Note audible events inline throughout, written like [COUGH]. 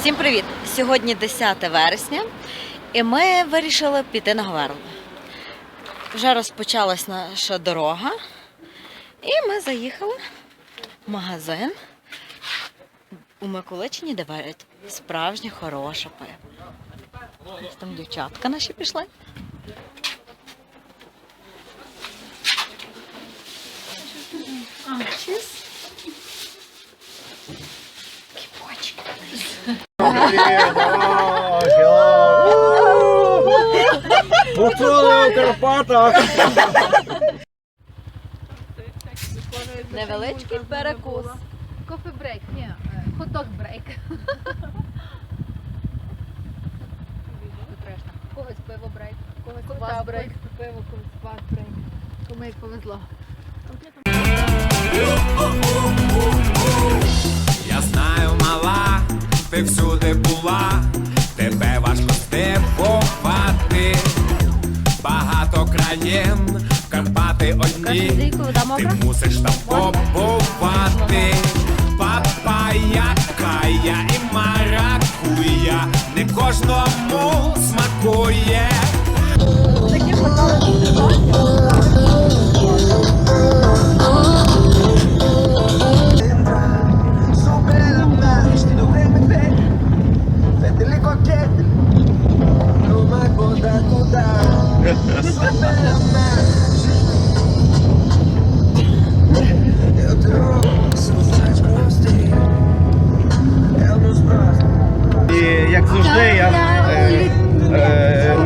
Всім привіт! Сьогодні 10 вересня, і ми вирішили піти на Говерло. Вже розпочалась наша дорога, і ми заїхали в магазин у Миколичині, де варять справжнє хороше пиво. Ось Там дівчатка наші пішли. Гуцули у Карпатах. Невеличкий перекус. Кофе брейк, ні, е, хот-дог брейк. Когось пиво брейк, когось брейк. Пиво, когось брейк. Кому як повезло. Ти всюди була, тебе важко здивувати. Багато країн, Карпати одні, ти мусиш там побувати. Папая, кая і маракуя, не кожному смакує. Supera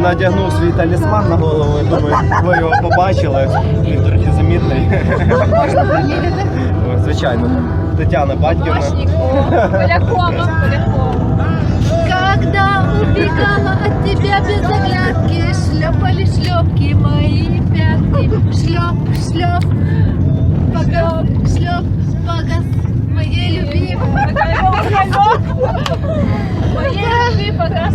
надягнув свій талісман на голову. Я думаю, ви його побачили. Він трохи замітний. О, Звичайно. Тетяна Батьківна. Когда убегала от тебя без оглядки, шлепали шлепки мои пятки. Шлеп, шлеп, погас, шлеп, погас, моей любимой. Моей любви погас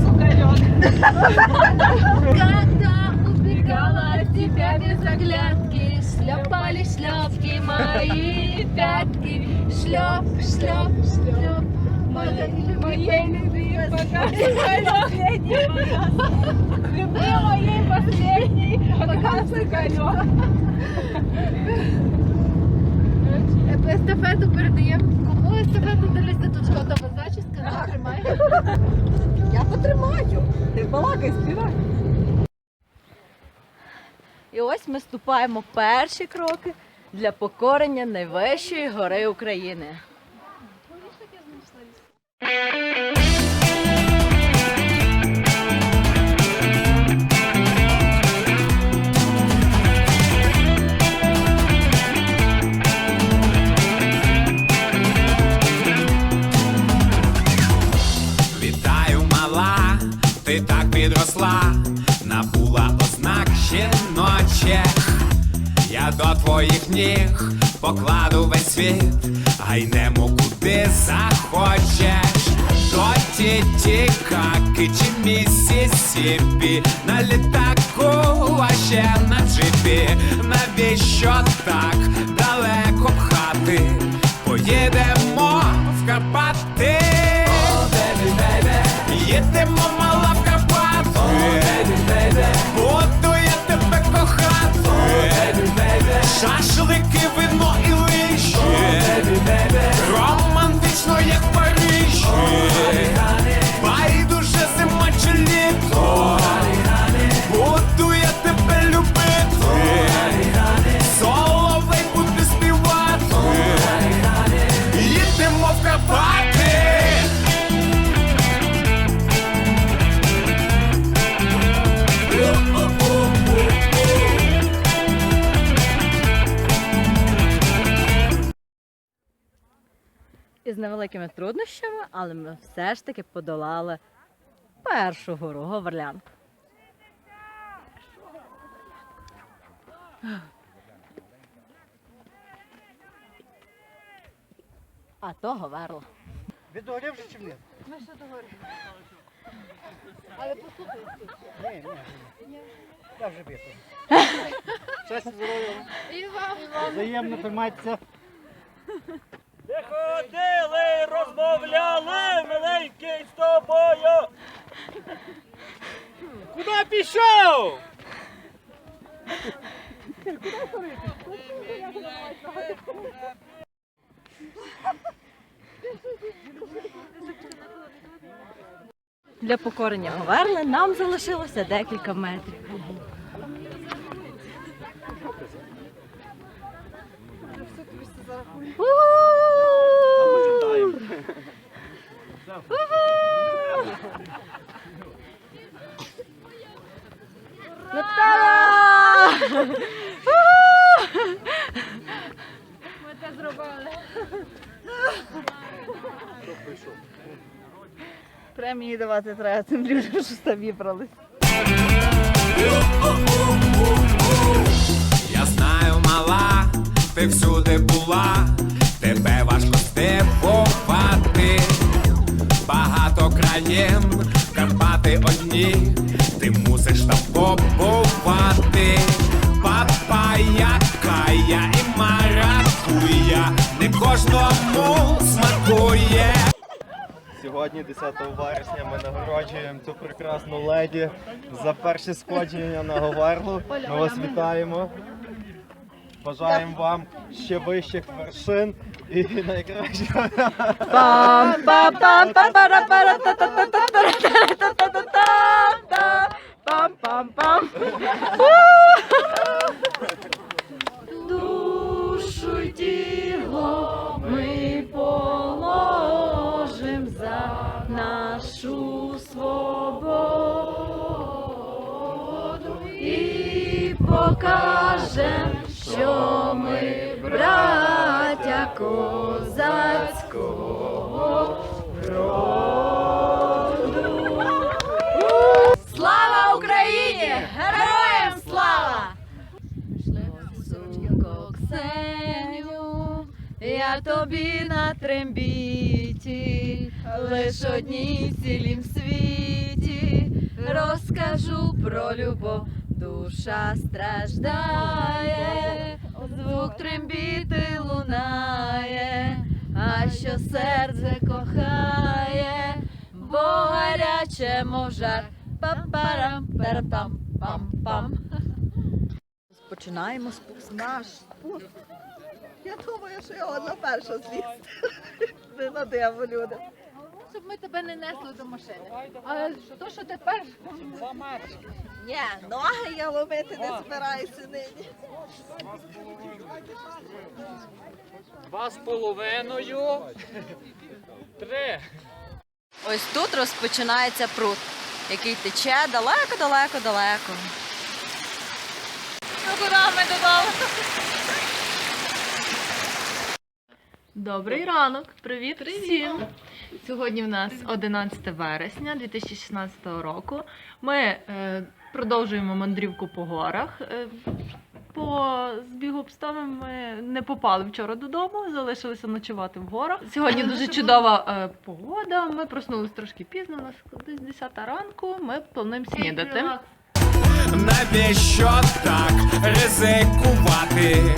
Когда убегала от тебя без оглядки, шлепали шлепки мои пятки. Шлеп, шлеп, шлеп, моей любви Последний. Любви моей последний погас огонек. Естафету передаємо. Кому естафету далися тут шкодова зачіска? Тримай. Я потримаю. Ти балакай, співай. І ось ми ступаємо перші кроки для покорення найвищої гори України. Вітаю, до твоїх ніг покладу весь світ, гайнемо куди захочеш. До Тітікаки чи Місісіпі, на літаку, а ще на джипі. Навіщо так далеко пхати? Поїдемо в Карпати. Chacho невеликими труднощами, але ми все ж таки подолали першу гору Говерлянку. А то Говерло. Відогрів вже чи ні? Але послухай. Ні, ні. Я вже після. [LAUGHS] Щастя, здоров'я. І вам. Взаємно тримайтеся. Ходили, розмовляли, миленький з тобою. Куди пішов? Для покорення Говерли нам залишилося декілька метрів. Премії давати треба цим людям, що самі брали. Я знаю, мала, ти всюди була, тебе важко здивувати. Багато країн, Карпати одні, ти мусиш там побувати. Сьогодні, 10 вересня, ми нагороджуємо цю прекрасну леді за перше сходження на Говерлу. Ми вас вітаємо. Бажаємо вам ще вищих вершин і найкращого. Пам-пам-пам. Душу тіло ми положим за нашу свободу і покажем, що ми браття козацького роду. Слава Україні! Героям слава! Ксеню, я тобі на трембіті, лиш одній цілім світі розкажу про любов. Душа страждає, звук трембіти лунає, а що серце кохає, бо гаряче, мов жар. Папарам, парапам, пам пам. Починаємо спуск. Наш спуск. Я думаю, що його одна перша злізти. [LAUGHS] Не на диво люди. Щоб ми тебе не несли до машини. А то, що тепер Ні, ноги я ломити не збираюся нині. Два з половиною. Три. Ось тут розпочинається пруд, який тече далеко, далеко, далеко. Горами додому. Добрий ранок, привіт, всім! Сьогодні в нас 11 вересня 2016 року. Ми е, продовжуємо мандрівку по горах. Е, по збігу обставин ми не попали вчора додому, залишилися ночувати в горах. Сьогодні дуже чудова е, погода. Ми проснулись трошки пізно, у нас десь 10 ранку. Ми плануємо снідати. Навіщо так ризикувати?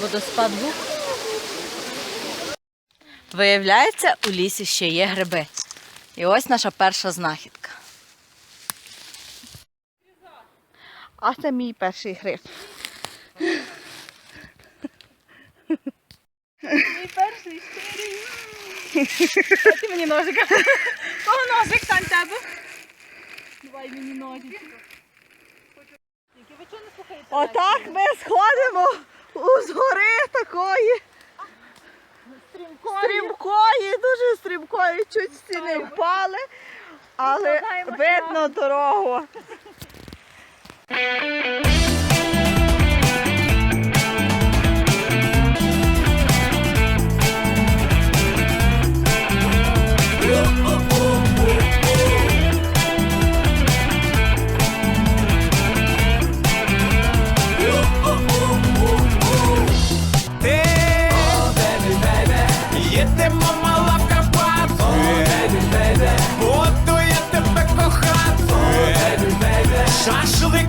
Водоспад був. Виявляється, у лісі ще є гриби. І ось наша перша знахідка. А це мій перший гриб. Мій перший щирий. Ти мені ножика. Кого ножик там тебе? Давай мені ноги. Отак ми сходимо згори такої. Стрімкої, дуже стрімкої, чуть всі не впали, але видно дорогу. já choveu